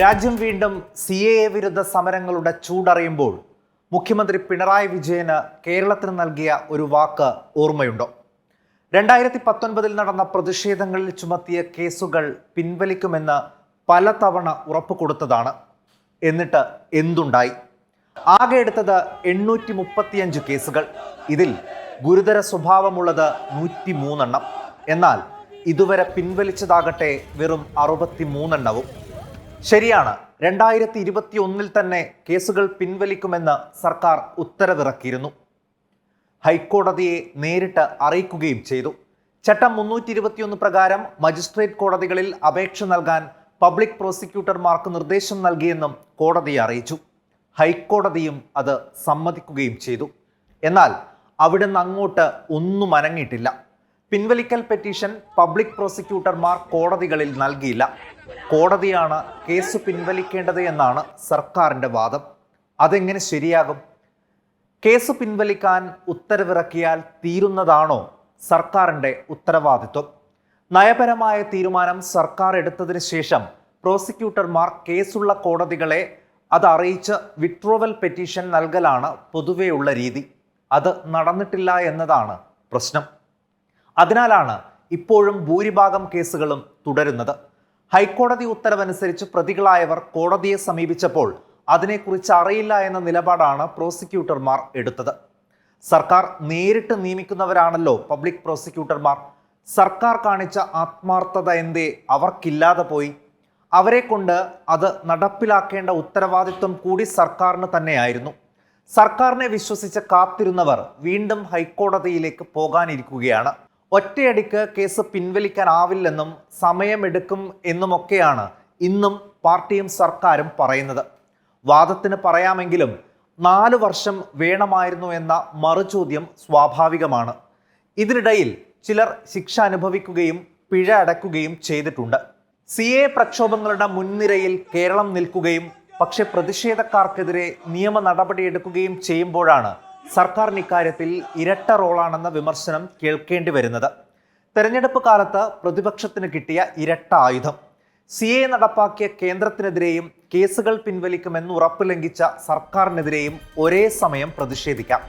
രാജ്യം വീണ്ടും C A A വിരുദ്ധ സമരങ്ങളുടെ ചൂടറിയുമ്പോൾ മുഖ്യമന്ത്രി പിണറായി വിജയന് കേരളത്തിന് നൽകിയ ഒരു വാക്ക് ഓർമ്മയുണ്ടോ? രണ്ടായിരത്തി പത്തൊൻപതിൽ നടന്ന പ്രതിഷേധങ്ങളിൽ ചുമത്തിയ കേസുകൾ പിൻവലിക്കുമെന്ന് പലതവണ ഉറപ്പ് കൊടുത്തതാണ്. എന്നിട്ട് എന്തുണ്ടായി? ആകെ എടുത്തത് എണ്ണൂറ്റി മുപ്പത്തിയഞ്ച് കേസുകൾ. ഇതിൽ ഗുരുതര സ്വഭാവമുള്ളത് നൂറ്റി മൂന്നെണ്ണം എന്നാൽ ഇതുവരെ പിൻവലിച്ചതാകട്ടെ വെറും അറുപത്തി മൂന്നെണ്ണവും ശരിയാണ്. രണ്ടായിരത്തി ഇരുപത്തി ഒന്നിൽ തന്നെ കേസുകൾ പിൻവലിക്കുമെന്ന് സർക്കാർ ഉത്തരവിറക്കിയിരുന്നു. ഹൈക്കോടതിയെ നേരിട്ട് അറിയിക്കുകയും ചെയ്തു. ചട്ടം മുന്നൂറ്റി ഇരുപത്തിയൊന്ന് പ്രകാരം മജിസ്ട്രേറ്റ് കോടതികളിൽ അപേക്ഷ നൽകാൻ പബ്ലിക് പ്രോസിക്യൂട്ടർമാർക്ക് നിർദ്ദേശം നൽകിയെന്നും കോടതിയെ അറിയിച്ചു. ഹൈക്കോടതിയും അത് സമ്മതിക്കുകയും ചെയ്തു. എന്നാൽ അവിടുന്ന് അങ്ങോട്ട് ഒന്നും അനങ്ങിയിട്ടില്ല. പിൻവലിക്കൽ പെറ്റീഷൻ പബ്ലിക് പ്രോസിക്യൂട്ടർമാർ കോടതികളിൽ നൽകിയില്ല. കോടതിയാണ് കേസ് പിൻവലിക്കേണ്ടത് എന്നാണ് സർക്കാരിന്റെ വാദം. അതെങ്ങനെ ശരിയാകും? കേസ് പിൻവലിക്കാൻ ഉത്തരവിറക്കിയാൽ തീരുന്നതാണോ സർക്കാരിന്റെ ഉത്തരവാദിത്വം? നയപരമായ തീരുമാനം സർക്കാർ എടുത്തതിന് ശേഷം പ്രോസിക്യൂട്ടർമാർ കേസുള്ള കോടതികളെ അതറിയിച്ച് വിട്രോവൽ പെറ്റീഷൻ നൽകലാണ് പൊതുവെയുള്ള രീതി. അത് നടന്നിട്ടില്ല എന്നതാണ് പ്രശ്നം. അതിനാലാണ് ഇപ്പോഴും ഭൂരിഭാഗം കേസുകളും തുടരുന്നത്. ഹൈക്കോടതി ഉത്തരവനുസരിച്ച് പ്രതികളായവർ കോടതിയെ സമീപിച്ചപ്പോൾ അതിനെക്കുറിച്ച് അറിയില്ല എന്ന നിലപാടാണ് പ്രോസിക്യൂട്ടർമാർ എടുത്തത്. സർക്കാർ നേരിട്ട് നിയമിക്കുന്നവരാണല്ലോ പബ്ലിക് പ്രോസിക്യൂട്ടർമാർ. സർക്കാർ കാണിച്ച ആത്മാർത്ഥത എന്തേ അവർക്കില്ലാതെ പോയി. അവരെ കൊണ്ട് അത് നടപ്പിലാക്കേണ്ട ഉത്തരവാദിത്വം കൂടി സർക്കാരിന് തന്നെയായിരുന്നു. സർക്കാരിനെ വിശ്വസിച്ച് കാത്തിരുന്നവർ വീണ്ടും ഹൈക്കോടതിയിലേക്ക് പോകാനിരിക്കുകയാണ്. ഒറ്റയടിക്ക് കേസ് പിൻവലിക്കാനാവില്ലെന്നും സമയമെടുക്കും എന്നുമൊക്കെയാണ് ഇന്നും പാർട്ടിയും സർക്കാരും പറയുന്നത്. വാദത്തിന് പറയാമെങ്കിലും നാല് വർഷം വേണമായിരുന്നു എന്ന മറുചോദ്യം സ്വാഭാവികമാണ്. ഇതിനിടയിൽ ചിലർ ശിക്ഷ അനുഭവിക്കുകയും പിഴ അടക്കുകയും ചെയ്തിട്ടുണ്ട്. സി എ പ്രക്ഷോഭങ്ങളുടെ മുൻനിരയിൽ കേരളം നിൽക്കുകയും പക്ഷെ പ്രതിഷേധക്കാർക്കെതിരെ നിയമ നടപടിയെടുക്കുകയും ചെയ്യുമ്പോഴാണ് സർക്കാരിന് ഇക്കാര്യത്തിൽ ഇരട്ട റോളാണെന്ന വിമർശനം കേൾക്കേണ്ടി വരുന്നത്. തെരഞ്ഞെടുപ്പ് കാലത്ത് പ്രതിപക്ഷത്തിന് കിട്ടിയ ഇരട്ട ആയുധം. സി എ നടപ്പാക്കിയ കേന്ദ്രത്തിനെതിരെയും കേസുകൾ പിൻവലിക്കുമെന്ന് ഉറപ്പ് ലംഘിച്ച സർക്കാരിനെതിരെയും ഒരേ സമയം പ്രതിഷേധിക്കാം.